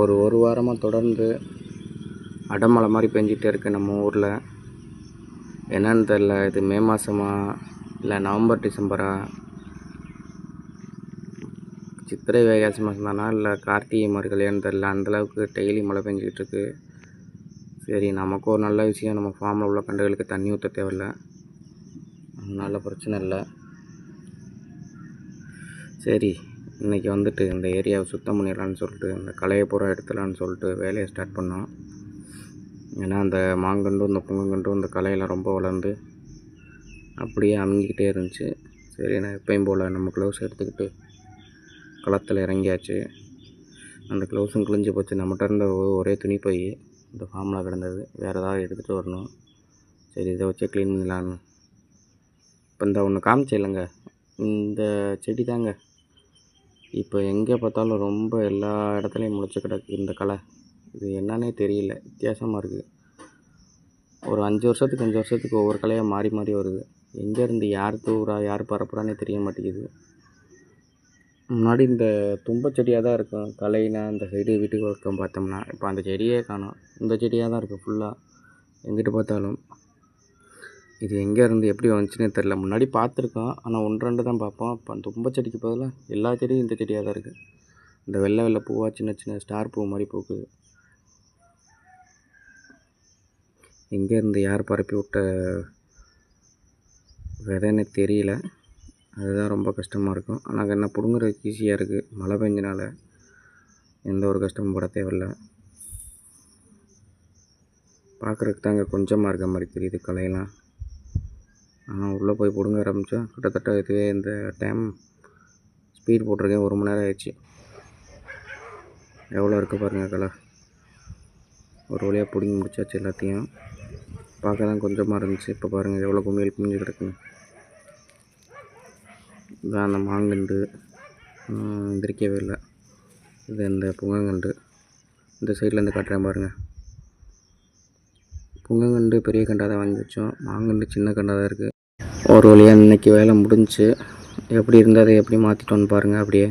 ஒரு ஒரு வாரமாக தொடர்ந்து அடமழை மாதிரி பெஞ்சிகிட்டே இருக்குது நம்ம ஊரில். என்னன்னு தெரில இது மே மாதமா இல்லை நவம்பர் டிசம்பரா? சித்திரை வைகாசி மாதம் தானா இல்லை கார்த்திகை மார்கழியான்னு தெரில அந்தளவுக்கு டெய்லி மழை பெஞ்சிக்கிட்டு இருக்கு. சரி நமக்கு ஒரு நல்ல விஷயம் நம்ம ஃபார்மில் உள்ள கண்டுகளுக்கு தண்ணி ஊற்ற தேவையில்ல. நல்ல பிரச்சனை இல்லை. சரி இன்றைக்கி வந்துட்டு இந்த ஏரியாவை சுத்தம் பண்ணிடலான்னு சொல்லிட்டு இந்த கலையை பூரா எடுத்துலான்னு சொல்லிட்டு வேலையை ஸ்டார்ட் பண்ணோம். ஏன்னா அந்த மாங்கன்றும் இந்த புங்கங்கன்றும் இந்த கலையெல்லாம் ரொம்ப வளர்ந்து அப்படியே அமுங்கிக்கிட்டே இருந்துச்சு. சரி நான் எப்பயும் போல் நம்ம க்ளவுஸ் எடுத்துக்கிட்டு களத்தில் இறங்கியாச்சு. அந்த க்ளவுஸும் கிழிஞ்சு போச்சு. நம்மகிட்ட இருந்த ஒரே துணி போய் இந்த ஃபார்மில் கிடந்தது. வேறு ஏதாவது எடுத்துகிட்டு வரணும். சரி இதை வச்சே க்ளீன் பண்ணலான்னு இப்போ இந்த ஒன்று காமிச்சு இல்லைங்க. இந்த செடி தாங்க. இப்போ எங்கே பார்த்தாலும் ரொம்ப எல்லா இடத்துலையும் முளைச்சி கிடக்கு இந்த கலை. இது என்னன்னே தெரியல. வித்தியாசமாக இருக்குது ஒரு அஞ்சு வருஷத்துக்கு அஞ்சு வருஷத்துக்கு ஒவ்வொரு கலையாக மாறி மாறி வருது. எங்கேருந்து யார் தூரா யார் பரப்புறானே தெரிய மாட்டேங்குது. முன்னாடி இந்த தும்பை செடியாக தான் இருக்கும். கலைனா இந்த சைடு வீட்டுக்கு பக்கம் பார்த்தோம்னா இப்போ அந்த செடியே காணும். இந்த செடியாக தான் இருக்குது ஃபுல்லாக எங்கிட்டு பார்த்தாலும். இது எங்கே இருந்து எப்படி வந்துச்சுன்னே தெரில முன்னாடி பார்த்துருக்கோம் ஆனால் ஒன்று ரெண்டு தான் பார்ப்போம். இப்போ தும்ப தும்பை செடிக்கு பதிலாக எல்லா செடியும் இந்த செடியாக தான் இருக்குது இந்த வெள்ளை வெள்ளை பூவாக சின்ன சின்ன ஸ்டார் பூ மாதிரி பூக்குது. எங்கே இருந்து யார் பரப்பி விட்ட விதைன்னு தெரியல. அதுதான் ரொம்ப கஷ்டமாக இருக்கும். ஆனால் என்ன பிடுங்குறதுக்கு ஈஸியாக இருக்குது மழை பெஞ்சனால எந்த ஒரு கஷ்டமும் பட தேவையில்லை. பார்க்குறதுக்கு தாங்க கொஞ்சமாக இருக்க மாதிரி தெரியுது கலையெல்லாம் ஆனால் உள்ளே போய் பிடுங்க ஆரம்பித்தோம் கிட்டத்தட்ட இதுவே இந்த டைம் ஸ்பீட் போட்டிருக்கேன். ஒரு மணி நேரம் ஆயிடுச்சு. எவ்வளோ இருக்குது பாருங்கள் களை ஒரு வழியாக பிடுங்கி முடிச்சாச்சு எல்லாத்தையும். பார்க்க தான் கொஞ்சமாக இருந்துச்சு. இப்போ பாருங்கள் எவ்வளோ கும்மியல் குமிஞ்சு கிடக்குங்க இதான் அந்த மாங்கண்டு எந்திரிக்கவே இல்லை. இது இந்த புங்கங்கண்டு இந்த சைட்லேருந்து காட்டுறேன் பாருங்கள் புங்கங்கண்டு பெரிய கண்டாக தான் வாங்கி வச்சோம். மாங்கண்டு சின்ன கண்டாக தான் இருக்குது ஒரு வழியாக இன்னைக்கு வேலை முடிஞ்சு எப்படி இருந்ததை எப்படி மாற்றிட்டோன்னு பாருங்கள் அப்படியே.